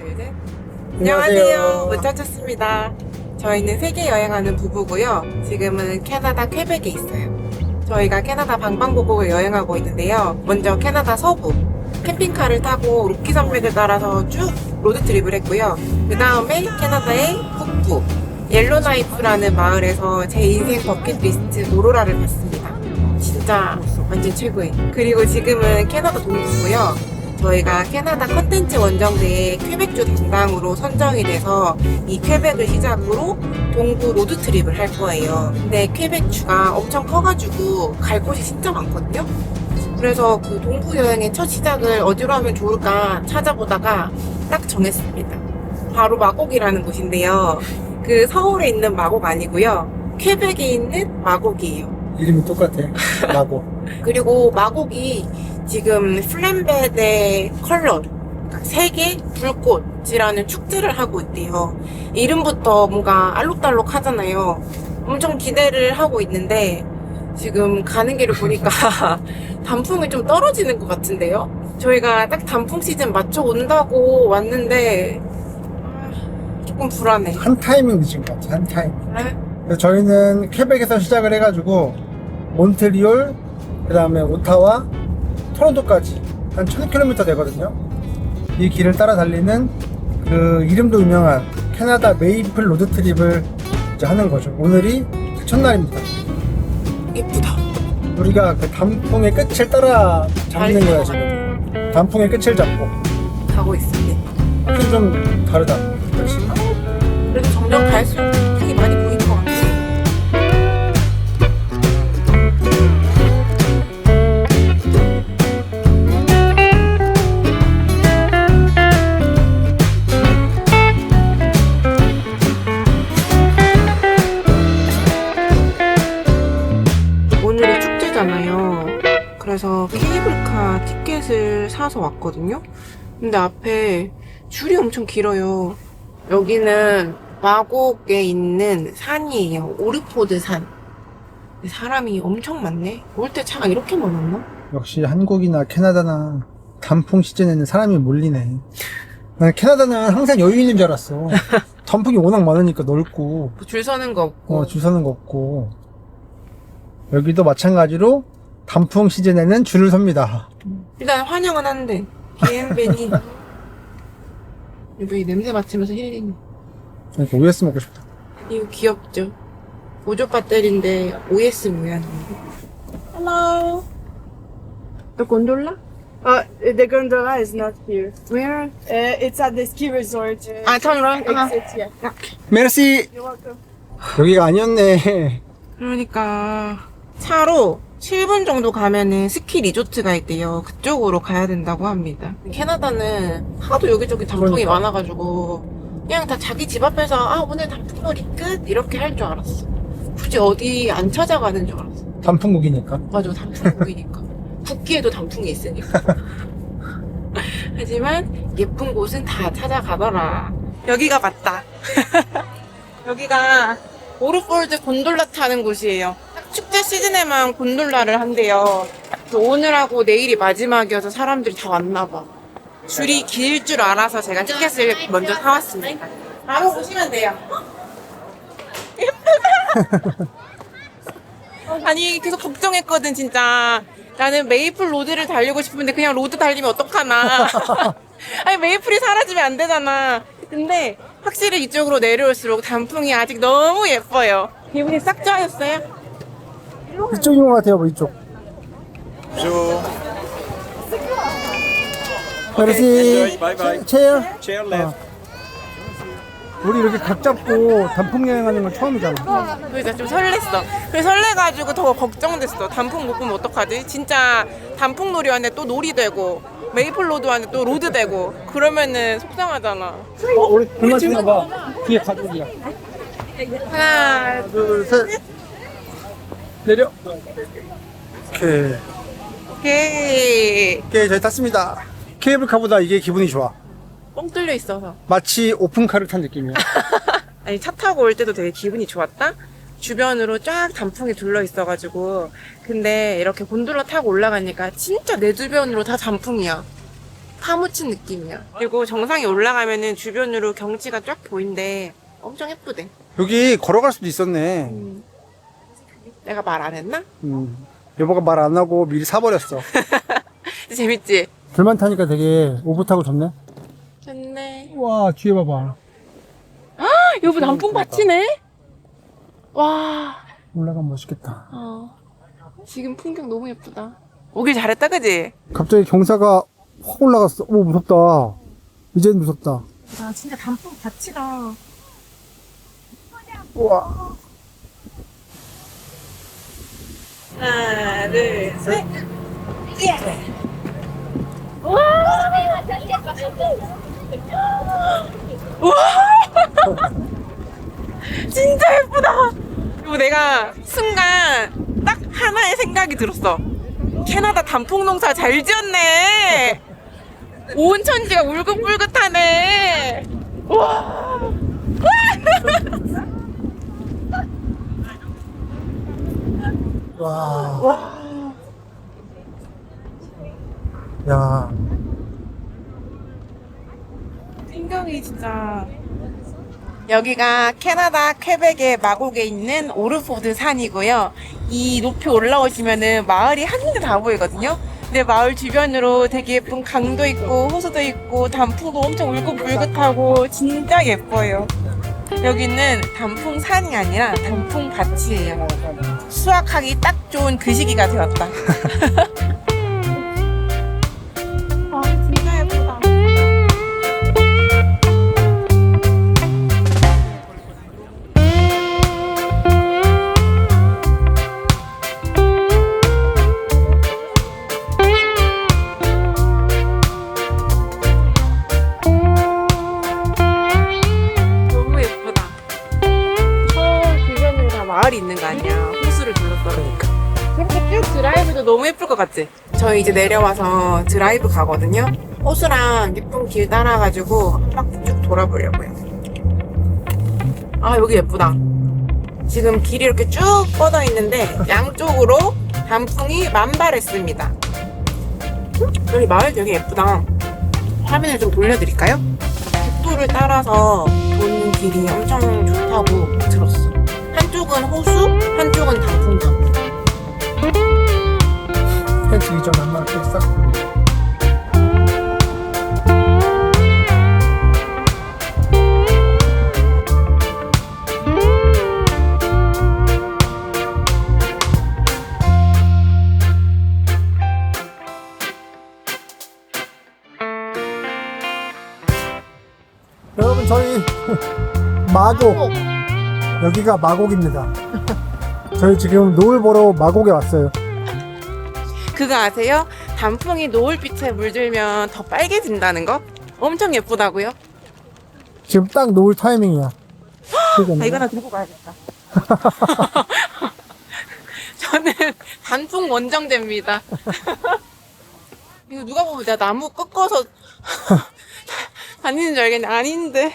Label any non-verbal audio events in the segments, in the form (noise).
둘, 셋. 안녕하세요. 안녕하세요. 못 찾았습니다. 저희는 세계 여행하는 부부고요. 지금은 캐나다 퀘벡에 있어요. 저희가 캐나다 방방곡곡을 여행하고 있는데요. 먼저 캐나다 서부 캠핑카를 타고 로키 산맥을 따라서 쭉 로드트립을 했고요. 그 다음에 캐나다의 북부 옐로나이프라는 마을에서 제 인생 버킷리스트 오로라를 봤습니다. 진짜 완전 최고예요. 그리고 지금은 캐나다 동부고요. 저희가 캐나다 컨텐츠 원정대의 퀘벡주 담당으로 선정이 돼서 이 퀘벡을 시작으로 동부 로드 트립을 할 거예요. 근데 퀘벡주가 엄청 커가지고 갈 곳이 진짜 많거든요. 그래서 그 동부 여행의 첫 시작을 어디로 하면 좋을까 찾아보다가 딱 정했습니다. 바로 마곡이라는 곳인데요. 그 서울에 있는 마곡 아니고요. 퀘벡에 있는 마곡이에요. 이름이 똑같아. 라고. (laughs) 그리고 마곡이 지금 플랜베데 컬러 그러니까 세계 불꽃이라는 축제를 하고 있대요. 이름부터 뭔가 알록달록 하잖아요. 엄청 기대를 하고 있는데 지금 가는 길을 보니까 (laughs) 단풍이 좀 떨어지는 것 같은데요. 저희가 딱 단풍 시즌 맞춰 온다고 왔는데 아, 조금 불안해. 한 타이밍 늦은 것 같아. 한 타이밍. 네? 그래서 저희는 퀘벡에서 시작을 해가지고 몬트리올, 그 다음에 오타와, 토론토까지 한 1000km 되거든요. 이 길을 따라 달리는 그 이름도 유명한 캐나다 메이플 로드 트립을 이제 하는 거죠. 오늘이 첫날입니다. 예쁘다. 우리가 그 단풍의 끝을 따라 잡는 거야, 지금. 단풍의 끝을 잡고. 가고 있습니다. 확실히 좀 다르다. 그렇지. 그래도 점점 갈수록 사서 왔거든요. 근데 앞에 줄이 엄청 길어요. 여기는 마곡에 있는 산이에요. 오르포드 산. 사람이 엄청 많네. 올 때 차가 이렇게 많았나? 역시 한국이나 캐나다나 단풍 시즌에는 사람이 몰리네. 난 캐나다는 항상 여유 있는 줄 알았어. (laughs) 단풍이 워낙 많으니까 넓고, 뭐줄 서는 거 없고. 어, 줄 서는 거 없고. 여기도 마찬가지로 단풍 시즌에는 줄을 섭니다. 일단 환영은 한데. 비엔베니. 여기 냄새 맡으면서 힐링. 그러니까 OS 먹고 싶다. 이거 귀엽죠? 보조 배터리인데 OS 모양이에요. Hello. 너 곤돌라? Uh, the gondola is not here. Where? Uh, it's at the ski resort. Uh, 아, turn around. 아. exit, yeah. 메르시! You're welcome. 여기가 아니었네. 그러니까 차로 7분 정도 가면은 스키 리조트가 있대요. 그쪽으로 가야 된다고 합니다. 캐나다는 하도 여기저기 단풍이 그러니까. 많아가지고 그냥 다 자기 집 앞에서 아 오늘 단풍놀이 끝 이렇게 할 줄 알았어. 굳이 어디 안 찾아가는 줄 알았어. 단풍국이니까. 맞아 단풍국이니까. (laughs) 국기에도 단풍이 있으니까. (laughs) 하지만 예쁜 곳은 다 찾아가더라. 여기가 맞다. (laughs) 여기가 오르폴드 곤돌라 타는 곳이에요. 딱 축제 시즌에만 곤돌라를 한대요. 오늘하고 내일이 마지막이어서 사람들이 다 왔나 봐. 줄이 길 줄 알아서 제가 티켓을 먼저 사왔습니다. 바로 보시면 돼요. (laughs) 아니 계속 걱정했거든 진짜. 나는 메이플 로드를 달리고 싶은데 그냥 로드 달리면 어떡하나. (laughs) 아니 메이플이 사라지면 안 되잖아. 근데 확실히 이쪽으로 내려올수록 단풍이 아직 너무 예뻐요. 기분이 싹 좋아졌어요? 이쪽인 것 같아요, 뭐 이쪽. 메르시! Bye bye. 체어? Chair left. 우리 이렇게 각 잡고 단풍 여행하는 건 처음이잖아. 그래서 좀 설렜어. 그래서 설레가지고 더 걱정됐어. 단풍 못 보면 어떡하지? 진짜 단풍 놀이 왔는데 또 놀이 되고 메이플 로드 왔는데 또 로드 되고 그러면은 속상하잖아. 어, 우리 불만 치나 봐. 뒤에 가족이야. 하나, 둘, 셋. 내려. 오케이. 오케이. 오케이, 저희 탔습니다. 케이블카보다 이게 기분이 좋아. 뻥 뚫려 있어서. 마치 오픈카를 탄 느낌이야. (laughs) 아니 차 타고 올 때도 되게 기분이 좋았다. 주변으로 쫙 단풍이 둘러 있어가지고 근데 이렇게 곤돌라 타고 올라가니까 진짜 내 주변으로 다 단풍이야. 파묻힌 느낌이야. 그리고 정상에 올라가면은 주변으로 경치가 쫙 보인대. 엄청 예쁘대. 여기 걸어갈 수도 있었네. 음. 내가 말 안 했나? 음. 여보가 말 안 하고 미리 사버렸어. (laughs) 재밌지? 불만 타니까 되게 오붓하고 좋네. 좋네. 와, 뒤에 봐봐. 여보 단풍 밭이네? 와. 올라가면 멋있겠다. 어. 지금 풍경 너무 예쁘다. 오길 잘했다, 그지? 갑자기 경사가 확 올라갔어. 오, 무섭다. 이젠 무섭다. 아, 진짜 단풍 밭이다. 우와. 하나, 둘, 셋. 진짜 예쁘다. 그리고 내가 순간 딱 하나의 생각이 들었어. 캐나다 단풍 농사 잘 지었네. 온 천지가 울긋불긋하네. 와. 와. 야, 풍경이 진짜 여기가 캐나다 퀘벡의 마곡에 있는 오르포드 산이고요. 이 높이 올라오시면은 마을이 한눈에 다 보이거든요. 근데 마을 주변으로 되게 예쁜 강도 있고 호수도 있고 단풍도 엄청 울긋불긋하고 진짜 예뻐요. 여기는 단풍 산이 아니라 단풍 밭이에요. 수확하기 딱 좋은 그 시기가 되었다. (laughs) 같지? 저희 이제 내려와서 드라이브 가거든요. 호수랑 예쁜 길 따라가지고 한 바퀴 쭉 돌아보려고요. 아, 여기 예쁘다. 지금 길이 이렇게 쭉 뻗어 있는데 양쪽으로 단풍이 만발했습니다. 여기 마을 되게 예쁘다. 화면을 좀 돌려드릴까요? 국도를 따라서 도는 길이 엄청 좋다고 들었어. 한쪽은 호수, 한쪽은 단풍나무. 이전 안 맞게 싹. 여러분 저희 (laughs) 마곡 여기가 마곡입니다. (laughs) 저희 지금 노을 보러 마곡에 왔어요. 그거 아세요? 단풍이 노을빛에 물들면 더 빨개진다는 거? 엄청 예쁘다고요? 지금 딱 노을 타이밍이야. 아, 이거 하나 들고 가야겠다. (laughs) 저는 단풍 원정대입니다. (laughs) 이거 누가 보면 내가 나무 꺾어서 (laughs) 다니는 줄 알겠네. 아닌데.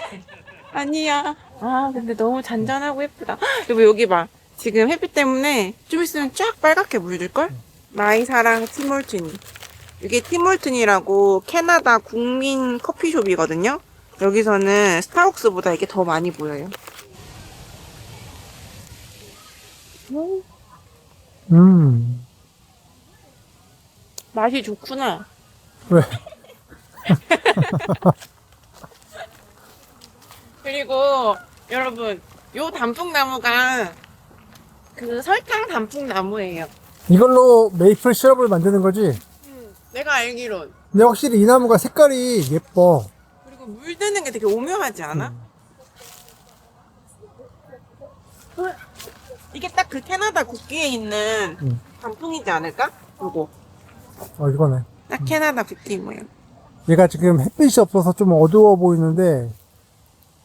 아니야. 아, 근데 너무 잔잔하고 예쁘다. 그리고 여기 봐. 지금 햇빛 때문에 좀 있으면 쫙 빨갛게 물들걸? 마이 사랑 티몰튼이. 이게 티몰튼이라고 캐나다 국민 커피숍이거든요. 여기서는 스타벅스보다 이게 더 많이 보여요. 음. 맛이 좋구나. 왜? (laughs) 그리고 여러분, 요 단풍나무가 그 설탕 단풍나무예요. 이걸로 메이플 시럽을 만드는 거지? 내가 알기론. 근데 확실히 이 나무가 색깔이 예뻐. 그리고 물 드는 게 되게 오묘하지 않아? 이게 딱 그 캐나다 국기에 있는 음. 단풍이지 않을까? 요거. 어, 이거네. 딱 캐나다 국기 모양. 얘가 지금 햇빛이 없어서 좀 어두워 보이는데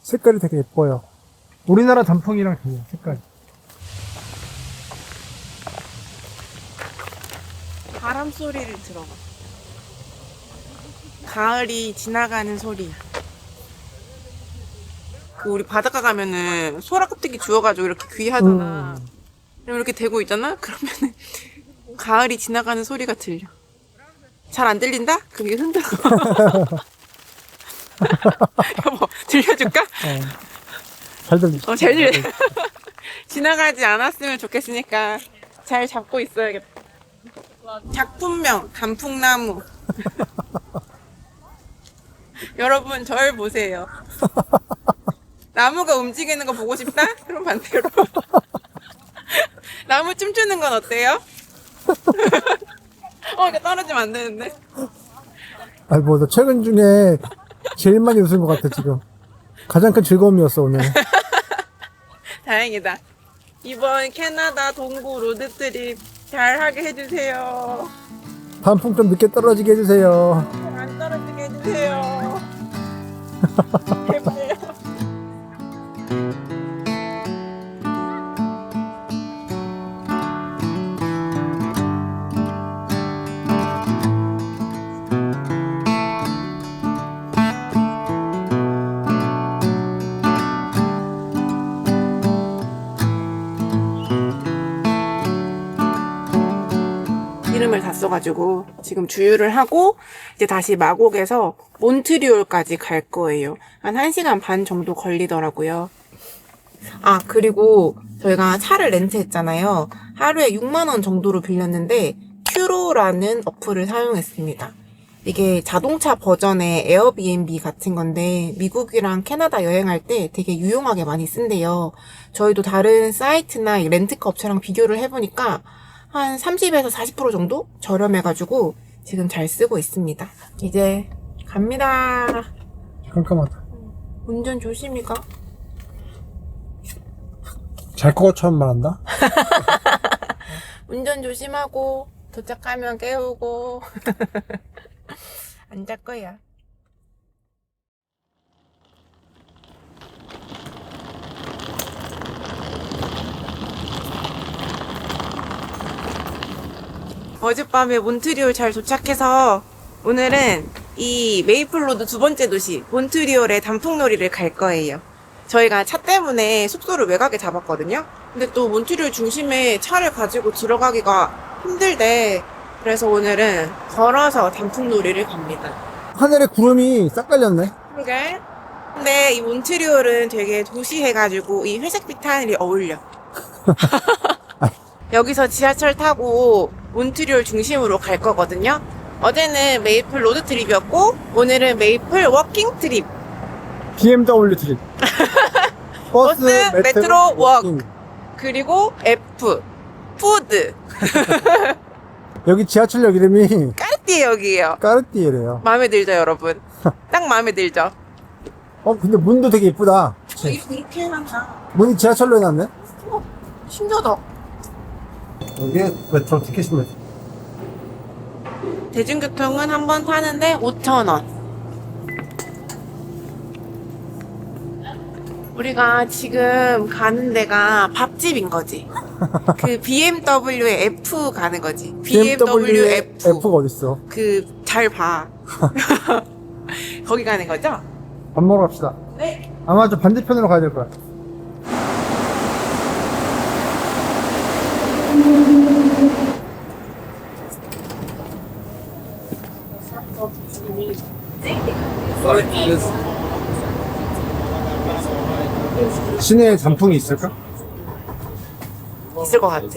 색깔이 되게 예뻐요. 우리나라 단풍이랑 달라, 색깔. 바람 소리를 들어봐. 가을이 지나가는 소리. 그 우리 바닷가 가면은 소라 껍데기 주워가지고 이렇게 귀 하잖아. 음. 그럼 이렇게 대고 있잖아? (laughs) 그러면은 가을이 지나가는 소리가 들려. 잘 안 들린다? 그럼 이거 흔들어. (laughs) 여보, 들려줄까? 어. 잘 들리죠? 어, 잘 들려. (laughs) 지나가지 않았으면 좋겠으니까 잘 잡고 있어야겠다. 작품명, 단풍나무. (laughs) 여러분, 절 보세요. (laughs) 나무가 움직이는 거 보고 싶다? 그럼 반대로. (laughs) 나무 춤추는 건 어때요? 어, 이거 떨어지면 안 되는데. 아니 뭐나 최근 중에 제일 많이 웃은 것 같아 지금. 가장 큰 즐거움이었어 오늘. 다행이다. 이번 캐나다 동부 로드트립 잘 하게 해주세요. 단풍 좀 늦게 떨어지게 해주세요. 안 떨어지게 해주세요. (laughs) 써가지고 지금 주유를 하고 이제 다시 마곡에서 몬트리올까지 갈 거예요. 한 1시간 반 정도 걸리더라고요. 아, 그리고 저희가 차를 렌트했잖아요. 하루에 6만원 정도로 빌렸는데 큐로라는 어플을 사용했습니다. 이게 자동차 버전의 에어비앤비 같은 건데 미국이랑 캐나다 여행할 때 되게 유용하게 많이 쓴대요. 저희도 다른 사이트나 이 렌트카 업체랑 비교를 해보니까 한 30에서 40% 정도 저렴해가지고 지금 잘 쓰고 있습니다. 이제 갑니다. 깜깜하다. 운전 조심히 가. 잘 것처럼 말한다. (laughs) 운전 조심하고 도착하면 깨우고 (laughs) 안 잘 거야. 어젯밤에 몬트리올 잘 도착해서 오늘은 이 메이플로드 두 번째 도시 몬트리올의 단풍놀이를 갈 거예요. 저희가 차 때문에 숙소를 외곽에 잡았거든요. 근데 또 몬트리올 중심에 차를 가지고 들어가기가 힘들대. 그래서 오늘은 걸어서 단풍놀이를 갑니다. 하늘에 구름이 싹 깔렸네. 그러게. 근데 이 몬트리올은 되게 도시해가지고 이 회색빛 하늘이 어울려. (laughs) 여기서 지하철 타고 몬트리올 중심으로 갈 거거든요. 어제는 메이플 로드 트립이었고 오늘은 메이플 워킹 트립. BMW 트립. (laughs) 버스, 버스, 메트로, 웍. 워킹. 그리고 F 푸드 (laughs) 여기 지하철역 이름이 까르띠에역이에요. 까르띠에래요. 마음에 들죠, 여러분? (laughs) 딱 마음에 들죠? 어 근데 문도 되게 이쁘다. 그렇게 해놨나? 문이 지하철로 해놨네. 신기하다. 여기 메트로 티켓이면 대중교통은 한 번 타는데 5,000원. 우리가 지금 가는 데가 밥집인 거지. (laughs) 그 BMW의 F 가는 거지. BMW F. F가 어딨어? 그, 잘 봐. (laughs) 거기 가는 거죠? 밥 먹으러 갑시다. 네. 아마 저 반대편으로 가야 될 거야. 시내에 단풍이 있을까? 있을 것 같아.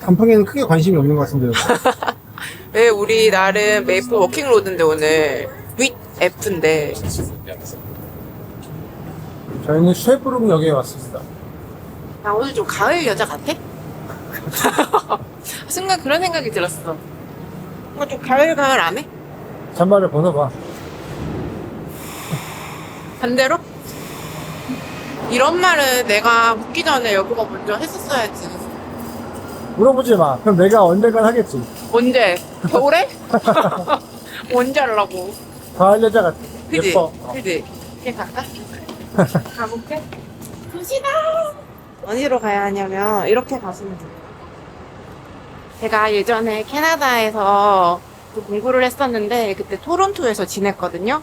단풍에는 크게 관심이 없는 것 같은데요. (laughs) 왜 우리 나름 메이플 워킹 로드인데 오늘 윗 F인데 저희는 쉐브룸 역에 왔습니다. 나 오늘 좀 가을 여자 같아? (laughs) 순간 그런 생각이 들었어. 뭔가 좀 가을 가을 안 해? 잔바를 벗어봐. 반대로? 이런 말은 내가 묻기 전에 여보가 먼저 했었어야지. 물어보지 마. 그럼 내가 언젠간 하겠지. 언제? 겨울에? (laughs) 언제 하려고? 가을 여자 같아. 그지? 예뻐. 어. 그지? 갈까? (laughs) 가볼게. 도시다! 어디로 가야 하냐면, 이렇게 가시면 돼요. 제가 예전에 캐나다에서 또 공부를 했었는데, 그때 토론토에서 지냈거든요?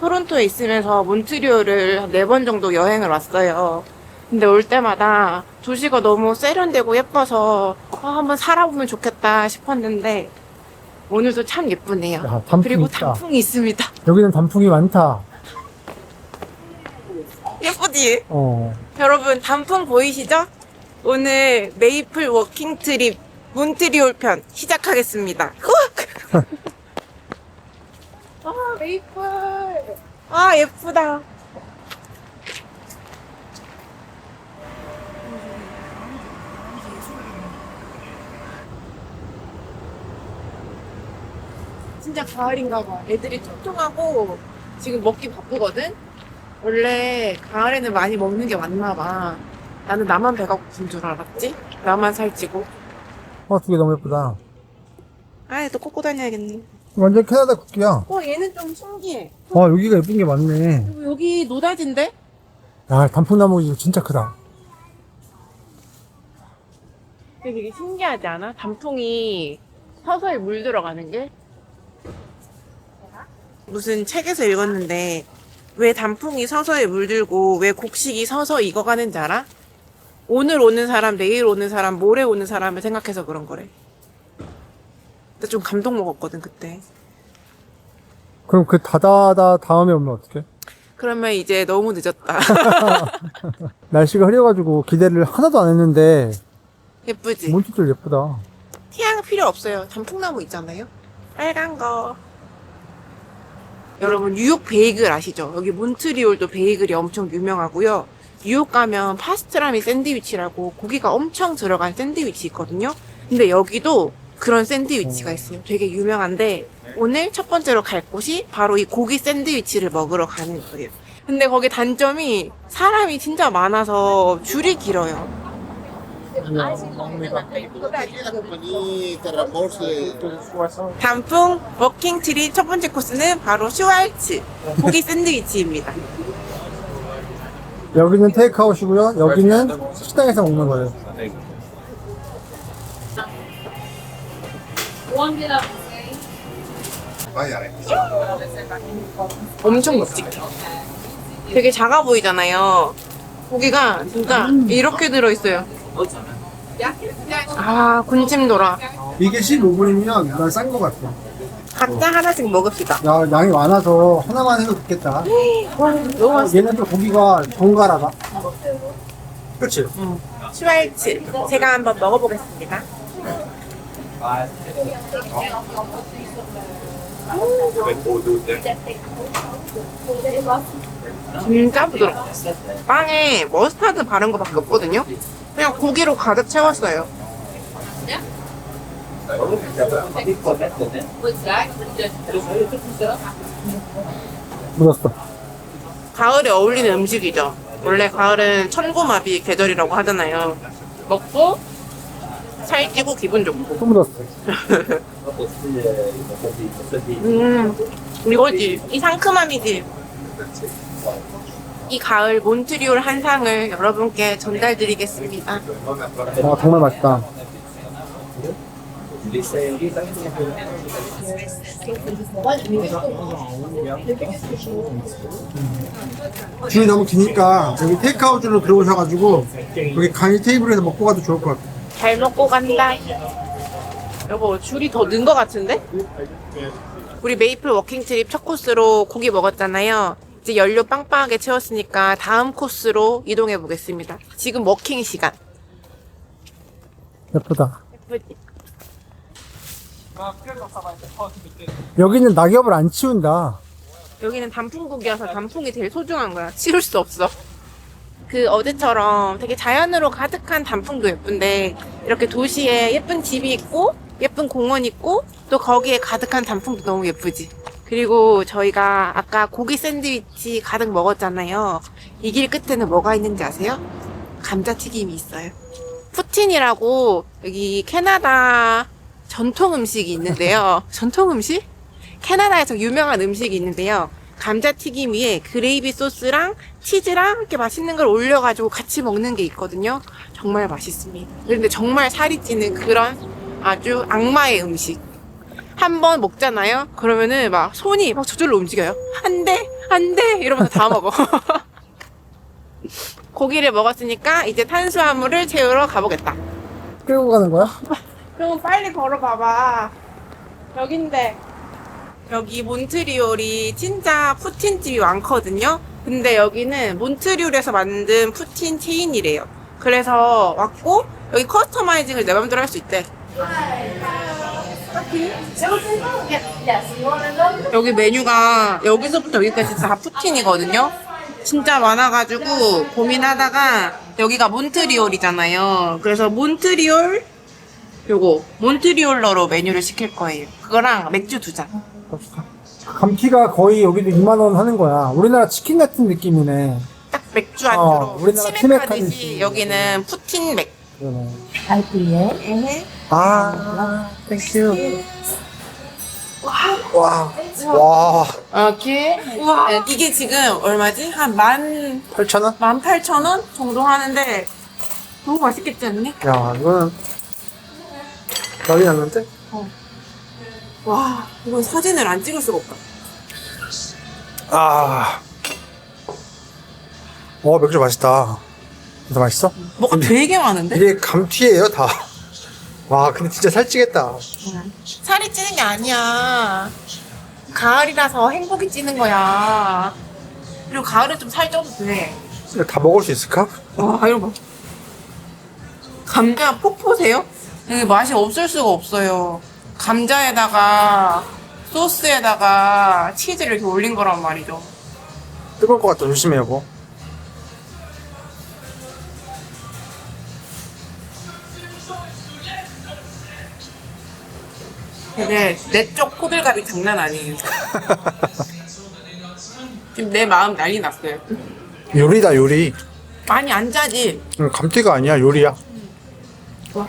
토론토에 있으면서 몬트리올을 한네번 정도 여행을 왔어요. 근데 올 때마다 도시가 너무 세련되고 예뻐서, 아, 한번 살아보면 좋겠다 싶었는데, 오늘도 참 예쁘네요. 야, 단풍 그리고 있다. 단풍이 있습니다. 여기는 단풍이 많다. 예쁘지? 어. 여러분 단풍 보이시죠? 오늘 메이플 워킹 트립 몬트리올 편 시작하겠습니다. (laughs) 아 메이플 아 예쁘다. 진짜 가을인가 봐. 애들이 통통하고 지금 먹기 바쁘거든? 원래 가을에는 많이 먹는 게 맞나 봐. 나는 나만 배가 고픈 줄 알았지? 나만 살찌고. 어, 두 개 너무 예쁘다. 아, 또 꽂고 다녀야겠네. 완전 캐나다 국기야. 어, 얘는 좀 신기해. 와, 여기가 예쁜 게 많네. 그리고 여기 노다진데? 야, 단풍나무 이거 진짜 크다. 되게 신기하지 않아? 단풍이 서서히 물 들어가는 게? 무슨 책에서 읽었는데 왜 단풍이 서서히 물들고 왜 곡식이 서서히 익어가는지 알아? 오늘 오는 사람, 내일 오는 사람, 모레 오는 사람을 생각해서 그런 거래. 나좀 감동 먹었거든 그때. 그럼 그 다다다 다음에 오면 어떡해? 그러면 이제 너무 늦었다. (laughs) 날씨가 흐려가지고 기대를 하나도 안 했는데, 예쁘지? 몬티들 예쁘다. 티양 필요 없어요. 단풍나무 있잖아요. 빨간 거. 여러분 뉴욕 베이글 아시죠? 여기 몬트리올도 베이글이 엄청 유명하고요. 뉴욕 가면 파스트라미 샌드위치라고 고기가 엄청 들어간 샌드위치 있거든요. 근데 여기도 그런 샌드위치가 있어요. 되게 유명한데 오늘 첫 번째로 갈 곳이 바로 이 고기 샌드위치를 먹으러 가는 거예요. 근데 거기 단점이 사람이 진짜 많아서 줄이 길어요. 단풍 워킹 트리 첫 번째 코스는 바로 슈왈츠 고기 샌드위치입니다. 여기는 테이크아웃이고요. 여기는 식당에서 먹는 거예요. 엄청 묵직해. 되게 작아 보이잖아요. 고기가 진짜 이렇게 들어있어요. 아 군침 돌아. 이게 15분이면 난 싼 거 같아. 각자 하나씩 먹읍시다. 야, 양이 많아서 하나만 해도 좋겠다. 너무 맛있어. 얘는 또 고기가 정갈하다. 그치? 슈왈츠 제가 한번 먹어보겠습니다. 진짜 부드러워. 빵에 머스타드 바른 거밖에 없거든요. 그냥 고기로 가득 채웠어요. 묻었어. 가을에 어울리는 음식이죠. 원래 가을은 천고마비 계절이라고 하잖아요. 먹고 살찌고 기분 좋고. 또 묻었어. 음, 이거지. 이 상큼함이지. 이 가을 몬트리올 한상을 여러분께 전달드리겠습니다. 아, 정말 맛있다. 줄이 너무 기니까 여기 테이크아웃으로 들어오셔가지고 여기 강의 테이블에서 먹고 가도 좋을 것 같아요. 잘 먹고 간다. 여보, 줄이 더 는 것 같은데? 우리 메이플 워킹 트립 첫 코스로 고기 먹었잖아요. 이제 연료 빵빵하게 채웠으니까 다음 코스로 이동해 보겠습니다. 지금 워킹 시간. 예쁘다. 예쁘지? 여기는 낙엽을 안 치운다. 여기는 단풍국이어서 단풍이 제일 소중한 거야. 치울 수 없어. 그 어제처럼 되게 자연으로 가득한 단풍도 예쁜데 이렇게 도시에 예쁜 집이 있고 예쁜 공원 있고 또 거기에 가득한 단풍도 너무 예쁘지. 그리고 저희가 아까 고기 샌드위치 가득 먹었잖아요. 이 길 끝에는 뭐가 있는지 아세요? 감자튀김이 있어요. 푸틴이라고 여기 캐나다 전통 음식이 있는데요. (laughs) 전통 음식? 캐나다에서 유명한 음식이 있는데요. 감자튀김 위에 그레이비 소스랑 치즈랑 이렇게 맛있는 걸 올려가지고 같이 먹는 게 있거든요. 정말 맛있습니다. 그런데 정말 살이 찌는 그런 아주 악마의 음식. 한 번 먹잖아요? 그러면은 막 손이 막 저절로 움직여요. 안 돼! 안 돼! 이러면서 다 먹어. (laughs) 고기를 먹었으니까 이제 탄수화물을 채우러 가보겠다. 끌고 가는 거야? 그럼 빨리 걸어봐봐. 여긴데 여기 몬트리올이 진짜 푸틴 집이 많거든요. 근데 여기는 몬트리올에서 만든 푸틴 체인이래요. 그래서 왔고 여기 커스터마이징을 내 맘대로 할 수 있대. 여기 메뉴가 여기서부터 여기까지 다 푸틴이거든요. 진짜 많아가지고 고민하다가 여기가 몬트리올이잖아요. 그래서 몬트리올 요거 몬트리올러로 메뉴를 시킬 거예요. 그거랑 맥주 두 잔. 감튀가 거의 여기도 2만 원 하는 거야. 우리나라 치킨 같은 느낌이네. 딱 맥주 안주로 어, 우리나라 치맥하듯이 치맥하듯이. 여기는 푸틴 맥. 그러네. 에헤. 아, 땡큐. 와, 와, 오케이. 우와 이게 지금 얼마지? 한 만, 8,000원? 만 팔천 원 정도 하는데 너무 맛있겠지 않니? 야, 이거는 난리 났는데? 와 이건 사진을 안 찍을 수가 없다. 아. 어, 맥주 맛있다. 진짜 맛있어? 뭐가 되게 많은데? 이게 감튀예요, 다. 와, 근데 진짜 살찌겠다. 살이 찌는 게 아니야. 가을이라서 행복이 찌는 거야. 그리고 가을에 좀 살 쪄도 돼. 이거 다 먹을 수 있을까? 와, 이거 봐. 감자 폭포세요? 이게 맛이 없을 수가 없어요. 감자에다가 소스에다가 치즈를 이렇게 올린 거란 말이죠. 뜨거울 것 같다. 조심해, 여보. 근데 내 쪽 호들갑이 장난 아니에요. (laughs) 지금 내 마음 난리 났어요. 요리다, 요리. 많이 안 짜지? 응, 감튀가 아니야, 요리야. 와,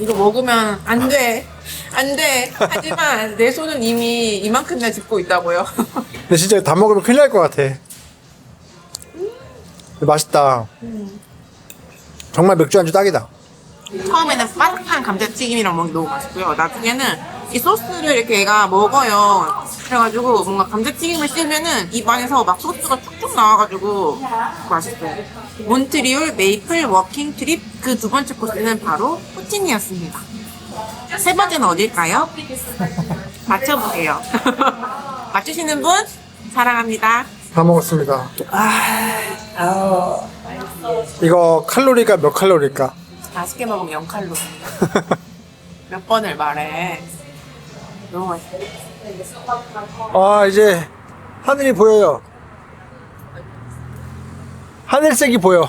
이거 먹으면 안 돼. 안 돼. 하지만 내 손은 이미 이만큼이나 짚고 있다고요. (laughs) 근데 진짜 다 먹으면 큰일 날 것 같아. 근데 맛있다. 정말 맥주 안주 딱이다. 처음에는 바삭한 감자튀김이랑 먹기 너무 맛있고요. 나중에는 이 소스를 이렇게 얘가 먹어요. 그래가지고 뭔가 감자튀김을 씹으면은 입 안에서 막 소스가 쭉쭉 나와가지고 맛있어요. 몬트리올 메이플 워킹 트립 그 두 번째 코스는 바로 푸틴이었습니다. 세 번째는 어딜까요? (laughs) 맞춰보세요. (laughs) 맞추시는 분 사랑합니다. 다 먹었습니다. 이거 칼로리가 몇 칼로리일까? 맛있게 먹으면 0칼로. (laughs) 몇 번을 말해. 너무 맛있어. 아, 이제 하늘이 보여요. 하늘색이 보여.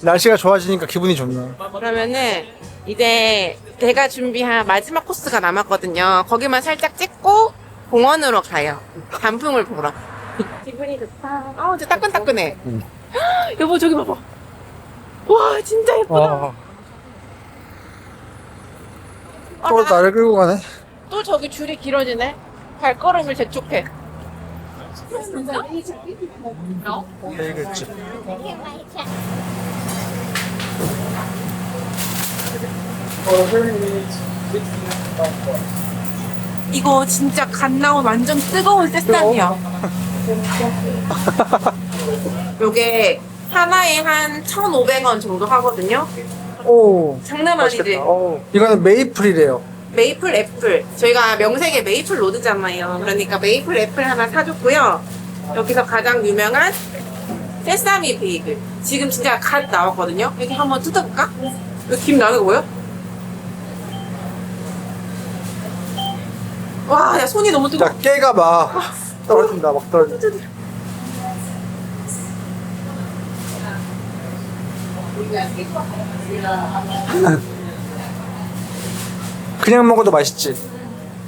날씨가 좋아지니까 기분이 좋네. 그러면은 이제 제가 준비한 마지막 코스가 남았거든요. 거기만 살짝 찍고 공원으로 가요. 단풍을 보러. 기분이 좋다. 아, 이제 따끈따끈해. 응. 헉, (gasps) 여보 저기 봐봐. 와 진짜 예쁘다. 와, 어, 또 나- 나를 끌고 가네. 또 저기 줄이 길어지네. 발걸음을 재촉해. 베이글집. 이거 진짜 갓 나온 완전 뜨거운 세쌈이야. (laughs) 요게 하나에 한 1,500원 정도 하거든요. 오, 장난 아니지? 맛있겠다. 오. 이거는 메이플이래요. 메이플 애플. 저희가 명색에 메이플 로드잖아요. 그러니까 메이플 애플 하나 사줬고요. 여기서 가장 유명한 세사미 베이글. 지금 진짜 갓 나왔거든요. 여기 한번 뜯어볼까? 여기 김 나는 거 보여? 와, 야, 손이 너무 뜨거워. 자, 깨가 막 떨어진다, 막 떨어진다. 그냥 먹어도 맛있지.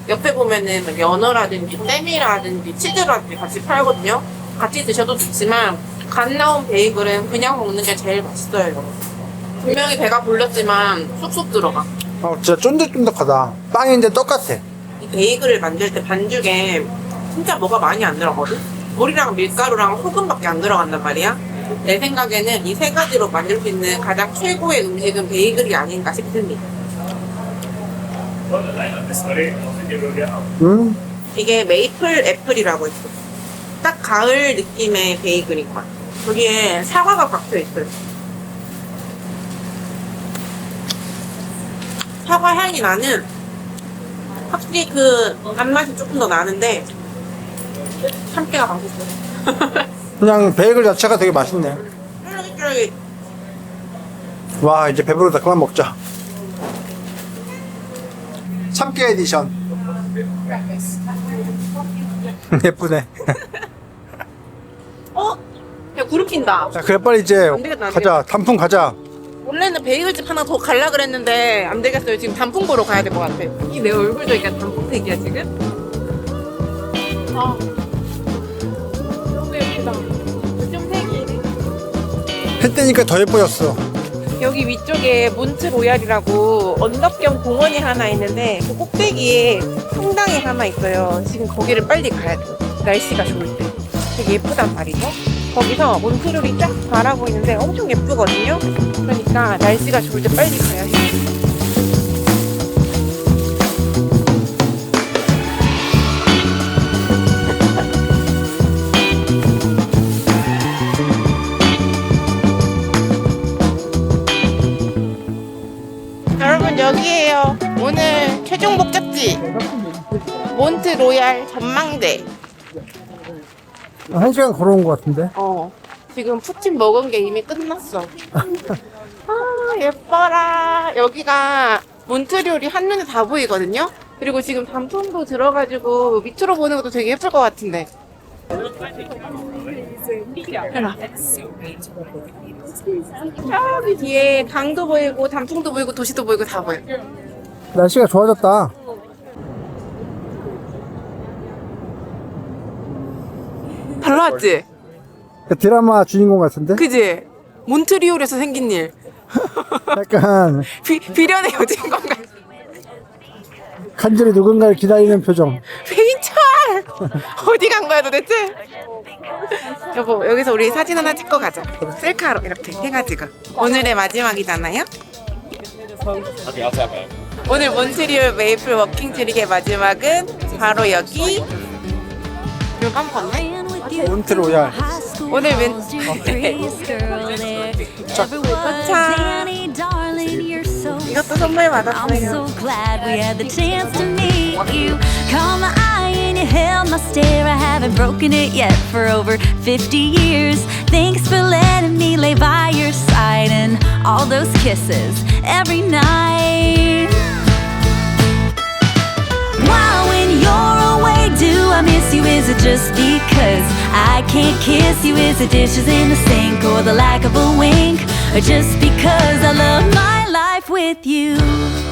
옆에 보면은 뭐 연어라든지 쌤이라든지 치즈라든지 같이 팔거든요. 같이 드셔도 좋지만 갓 나온 베이글은 그냥 먹는 게 제일 맛있어요. 분명히 배가 불렀지만 쑥쑥 들어가. 어, 진짜 쫀득쫀득하다. 빵인데 똑같아. 이 베이글을 만들 때 반죽에 진짜 뭐가 많이 안 들어가거든? 물이랑 밀가루랑 소금밖에 안 들어간단 말이야. 내 생각에는 이 세 가지로 만들 수 있는 가장 최고의 음식은 베이글이 아닌가 싶습니다. 음, 이게 메이플 애플이라고 있어. 딱 가을 느낌의 베이글인 거야. 여기에 사과가 박혀 있어요. 사과 향이 나는 확실히 그 단맛이 조금 더 나는데 참깨가 맛있어요. (laughs) 그냥 베이글 자체가 되게 맛있네. 쫄깃쫄깃. 와 이제 배부르다 그만 먹자. 참깨 에디션. (laughs) 예쁘네. 어? 야 구름 낀다. 자, 그래 빨리 이제 안 되겠다, 안 가자. 단풍 가자. 원래는 베이글집 하나 더 갈라 그랬는데 안 되겠어요. 지금 단풍 보러 가야 될 것 같아. 이 내 얼굴도 약간 단풍색이야 지금. 아 너무 예쁘다. 좀 색이. 해 뜨니까 더 예뻐졌어. 여기 위쪽에 몬트 로얄이라고 언덕경 공원이 하나 있는데 그 꼭대기에 성당이 하나 있어요. 지금 거기를 빨리 가야 돼. 날씨가 좋을 때. 되게 예쁘단 말이죠. 거기서 몬트롤이 쫙 바라고 있는데 엄청 예쁘거든요. 그러니까 날씨가 좋을 때 빨리 가야 해. 여 최종 목적지 몬트 로얄 전망대. 한 시간 걸어온 것 같은데. 어. 지금 푸침 먹은 게 이미 끝났어. 아 예뻐라. 여기가 몬트리올이 한눈에 다 보이거든요. 그리고 지금 단풍도 들어가지고 밑으로 보는 것도 되게 예쁠 것 같은데. 해라. 저기 뒤에 강도 보이고 단풍도 보이고 도시도 보이고 다 보여. 날씨가 좋아졌다. 달라왔지? 그 드라마 주인공 같은데? 그지? 몬트리올에서 생긴 일. (laughs) 약간 비, 비련의 여진건 같 간절히 누군가를 기다리는 표정. 베인철! 어디 간 거야 도대체? 여보 여기서 우리 사진 하나 찍고 가자 셀카로 이렇게 해가지고 오늘의 마지막이잖아요 오늘 몬트리올 메이플 워킹 트릭의 마지막은 바로 여기 이거 까먹었네? 몬트 로얄. 오늘 웬 이것도 선물 받았어요. I haven't broken it yet for over 50 years. Thanks for letting me lay by your side and all those kisses every night. Why, when you're away, do I miss you? Is it just because I can't kiss you? Is it dishes in the sink or the lack of a wink? Or just because I love my life with you?